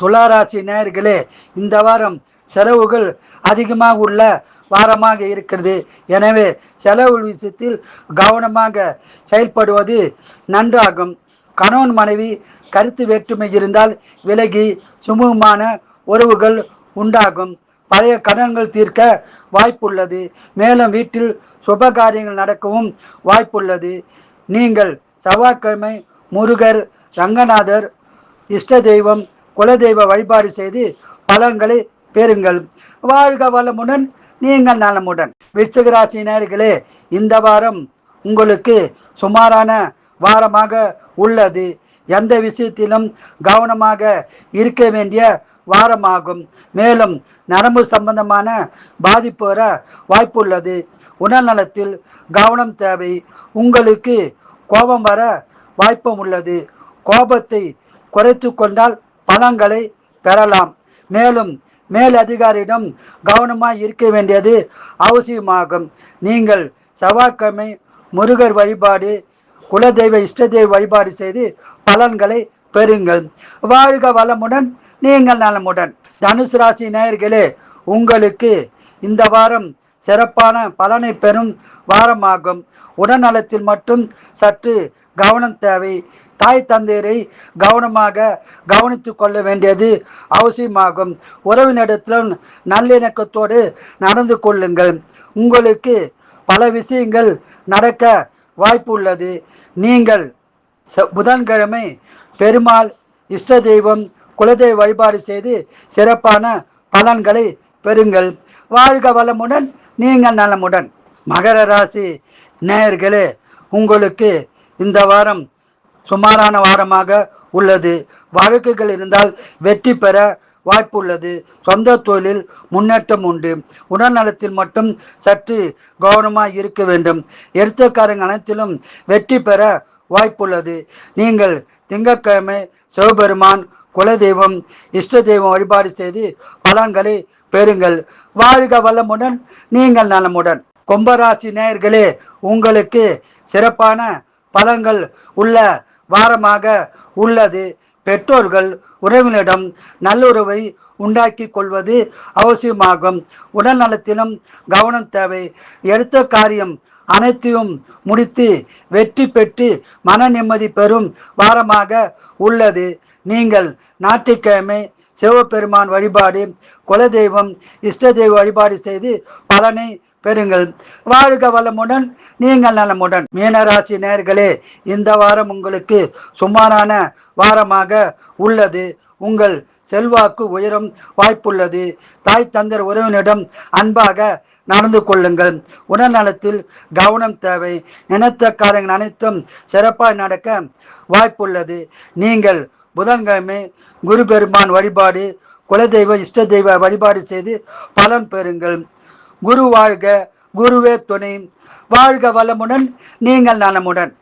துளாராசி நேயர்களே இந்த வாரம் செலவுகள் அதிகமாக உள்ள வாரமாக இருக்கிறது. எனவே செலவு விஷயத்தில் கவனமாக செயல்படுவது நன்றாகும். கணவன் மனைவி கருத்து வேற்றுமை இருந்தால் விலகி சுமூகமான உறவுகள் உண்டாகும். பழைய கடன்கள் தீர்க்க வாய்ப்புள்ளது. மேலும் வீட்டில் சுப காரியங்கள் நடக்கவும் வாய்ப்புள்ளது. நீங்கள் செவ்வாய்க்கிழமை முருகர் ரங்கநாதர் இஷ்ட தெய்வம் குலதெய்வ வழிபாடு செய்து பலன்களை பெறுங்கள். வாழ்க வளமுடன் நீங்கள் நலமுடன். விருச்சிக ராசி இந்த வாரம் உங்களுக்கு சுமாரான வாரமாக உள்ளது. எந்த விஷயத்திலும் கவனமாக இருக்க வேண்டிய வாரமாகும். மேலும் நரம்பு சம்பந்தமான பாதிப்பு வர வாய்ப்புள்ளது. உடல்நலத்தில் கவனம் தேவை. உங்களுக்கு கோபம் வர வாய்ப்பும் உள்ளது. கோபத்தை குறைத்து கொண்டால் பலங்களை பெறலாம். மேலும் மேல் அதிகாரியிடம் கவனமாக இருக்க வேண்டியது அவசியமாகும். நீங்கள் செவ்வாய்க்கிழமை முருகர் வழிபாடு குலதெய்வ இஷ்ட தெய்வ வழிபாடு செய்து பலன்களை பெறுங்கள். வாழ்க வளமுடன் நீங்கள் நலமுடன். தனுசு ராசி நேயர்களே உங்களுக்கு இந்த வாரம் சிறப்பான பலனை பெறும் வாரமாகும். உடல்நலத்தில் மட்டும் சற்று கவனம் தேவை. தாய் தந்தையரை கவனமாக கவனித்து கொள்ள வேண்டியது அவசியமாகும். உறவினரிடத்திலும் நல்லிணக்கத்தோடு நடந்து கொள்ளுங்கள். உங்களுக்கு பல விஷயங்கள் நடக்க வாய்ப்பு உள்ளது நீங்கள் ச- புதன்கிழமை பெருமாள் இஷ்ட தெய்வம் குலதெய்வ வழிபாடு செய்து சிறப்பான பலன்களை பெறுங்கள். வாழ்க வளமுடன் நீங்கள் நலமுடன். மகர ராசி நேயர்களே உங்களுக்கு இந்த வாரம் சுமாரான வாரமாக உள்ளது. வழக்குகள் இருந்தால் வெற்றி பெற வாய்ப்புள்ளது. சொந்த தொழிலில் முன்னேற்றம் உண்டு. உடல்நலத்தில் மட்டும் சற்று கவனமாக இருக்க வேண்டும். எடுத்தக்காரங்க அனைத்திலும் வெற்றி பெற வாய்ப்புள்ளது. நீங்கள் திங்கட்கிழமை சிவபெருமான் குலதெய்வம் இஷ்ட தெய்வம் வழிபாடு செய்து பலன்களை பெறுங்கள். வாழ்க வளமுடன் நீங்கள் நலமுடன். கும்பராசி நேயர்களே உங்களுக்கு சிறப்பான பலன்கள் உள்ள வாரமாக உள்ளது. பெற்றோர்கள் உறவினரிடம் நல்லுறவை உண்டாக்கி கொள்வது அவசியமாகும். உடல் நலத்திலும் கவனம் தேவை. எடுத்த காரியம் அனைத்தையும் முடித்து வெற்றி பெற்று மன நிம்மதி பெறும் வாரமாக உள்ளது. நீங்கள் ஞாயிற்றுக்கிழமை சிவபெருமான் வழிபாடு குலதெய்வம் இஷ்ட தெய்வ வழிபாடு செய்து பலனை பெறுங்கள். வாழ்க வளமுடன் நீங்கள் நலமுடன். மீனராசி நேர்களே இந்த வாரம் உங்களுக்கு சுமாரான வாரமாக உள்ளது. உங்கள் செல்வாக்கு உயரும் வாய்ப்புள்ளது. தாய் தந்தர் உறவினரிடம் அன்பாக நடந்து கொள்ளுங்கள். உடல்நலத்தில் கவனம் தேவை. நினைத்த காரியங்கள் அனைத்தும் சிறப்பாக நடக்க வாய்ப்புள்ளது. நீங்கள் புதன்கிழமை குரு பெருமான் வழிபாடு குலதெய்வ இஷ்ட தெய்வ வழிபாடு செய்து பலன் பெறுங்கள். குரு வாழ்க குருவே துணை. வாழ்க வளமுடன் நீங்கள் நலமுடன்.